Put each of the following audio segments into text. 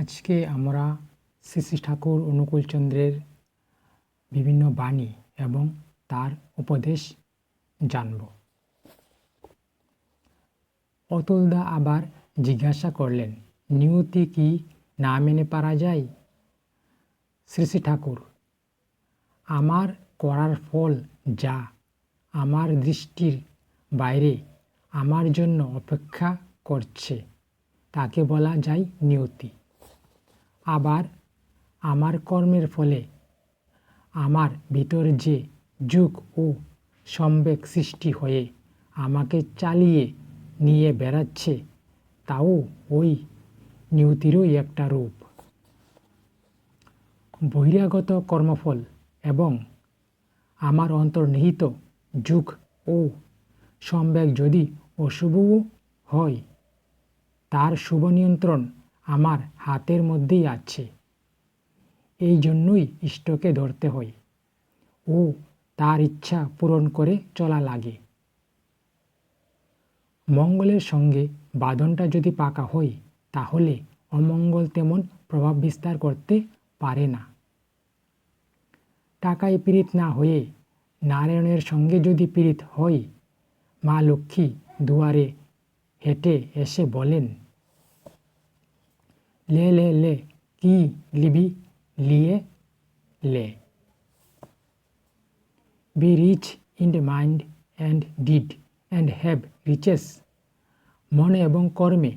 আজকে আমরা শ্রী ঠাকুর অনুকূলচন্দ্রের বিভিন্ন বাণী এবং তার উপদেশ জানব। অতুলদা আবার জিজ্ঞাসা করলেন, নিয়তি কি না মেনে পারা যায়? শ্রী শ্রী ঠাকুর, আমার করার ফল যা আমার দৃষ্টির বাইরে আমার জন্য অপেক্ষা করছে, তাকে বলা যায় নিয়তি। আবার আমার কর্মের ফলে আমার ভিতর যে যুগ ও সম্বেগ সৃষ্টি হয়ে আমাকে চালিয়ে নিয়ে বেড়াচ্ছে, তাও ওই নিয়তিরই একটা রূপ। বহিরাগত কর্মফল এবং আমার অন্তর্নিহিত যুগ ও সম্বেগ যদি অশুভও হয়, তার শুভ নিয়ন্ত্রণ আমার হাতের মধ্যেই আছে। এই জন্যই ইষ্টকে ধরতে হয়। ও তার ইচ্ছা পূরণ করে চলা লাগে। মঙ্গলের সঙ্গে বাঁধনটা যদি পাকা হয়, তাহলে অমঙ্গল তেমন প্রভাব বিস্তার করতে পারে না। টাকায় পীড়িত না হয়ে নারায়ণের সঙ্গে যদি পীড়িত হয়, মা লক্ষ্মী দুয়ারে হেঁটে এসে বলেন লে লে লে, কি লিবি? লিয়ে, লে। Be rich in the mind and deed and have riches মনে এবং কর্মে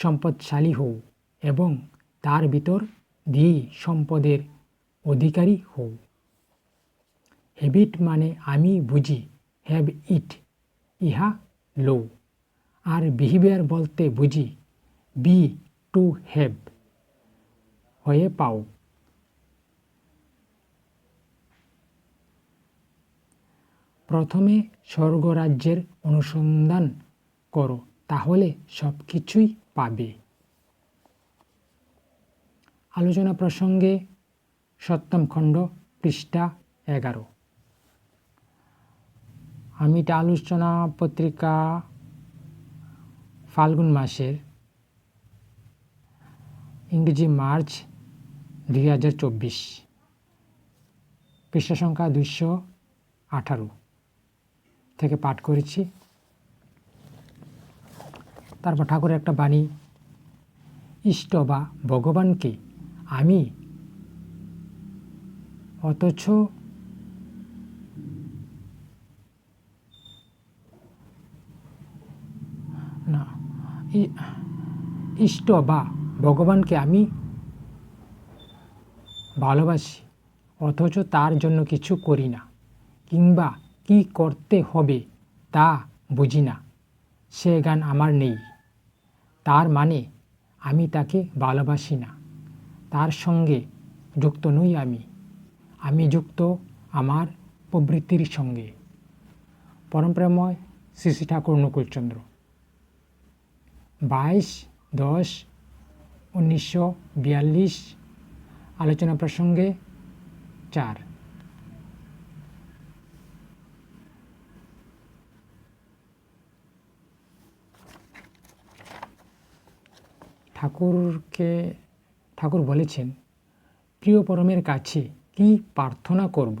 সম্পদশালী হও এবং তার ভিতর দিয়েই সম্পদের অধিকারী হও। হ্যাবিট মানে আমি বুঝি হ্যাভ ইট ইহা লো আর বিহেভিয়ার বলতে বুঝি বি টু হ্যাভ হয়ে পাও প্রথমে স্বর্গরাজ্যের অনুসন্ধান করো, তাহলে সব কিছুই পাবে। আলোচনা প্রসঙ্গে সপ্তম খণ্ড, পৃষ্ঠা এগারো। আমি এটা আলোচনা পত্রিকা ফাল্গুন মাসের ইংরেজি মার্চ দুই হাজার চব্বিশ। পৃষ্ঠা সংখ্যা দুইশো আঠারো থেকে পাঠ করেছি। তারপর ঠাকুরের একটা বাণী, ইষ্ট বা ভগবানকে আমি অথচ না ইষ্ট বা ভগবানকে আমি ভালোবাসি, অথচ তার জন্য কিছু করি না, কিংবা কি করতে হবে তা বুঝি না। সে গান আমার নেই। তার মানে আমি তাকে ভালোবাসি না। তার সঙ্গে যুক্ত নই আমি। আমি যুক্ত আমার প্রবৃত্তির সঙ্গে। পরম্পরাময় শ্রী শ্রী ঠাকুর নকুলচন্দ্র। বাইশ দশ উনিশশো বিয়াল্লিশ আলোচনা প্রসঙ্গে চার। ঠাকুরকে, ঠাকুর বলেছেন, প্রিয় পরমের কাছে কি প্রার্থনা করব?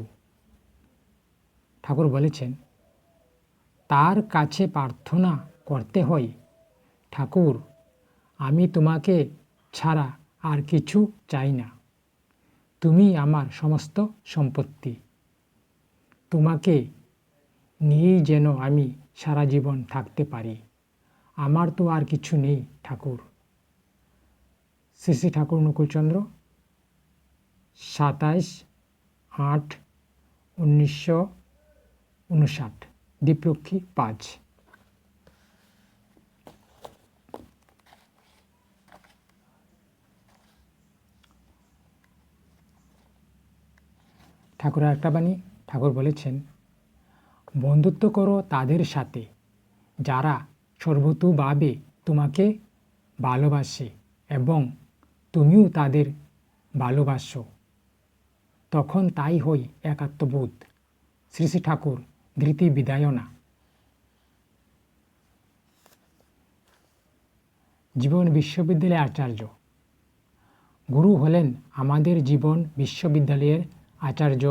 ঠাকুর বলেছেন, তার কাছে প্রার্থনা করতে হয়। ঠাকুর, আমি তোমাকে ছাড়া আর কিছু চাই না। তুমি আমার সমস্ত সম্পত্তি। তোমাকে নিয়েই যেন আমি সারা জীবন থাকতে পারি। আমার তো আর কিছু নেই, ঠাকুর। শ্রী ঠাকুর নকুলচন্দ্র সাতাইশ আট উনিশশো উনষাট দ্বীপরক্ষী পাঁচ। ঠাকুরের একটা বাণী, ঠাকুর বলেছেন, বন্ধুত্ব করো তাদের সাথে। যারা সর্বতোভাবে তোমাকে ভালোবাসে এবং তুমিও তাদের ভালোবাসো, তখন তাই হই একাত্মবোধ। শ্রী শ্রী ঠাকুর, ধৃতি বিদায়না। জীবন বিশ্ববিদ্যালয় আচার্য। গুরু হলেন আমাদের জীবন বিশ্ববিদ্যালয়ের আচার্য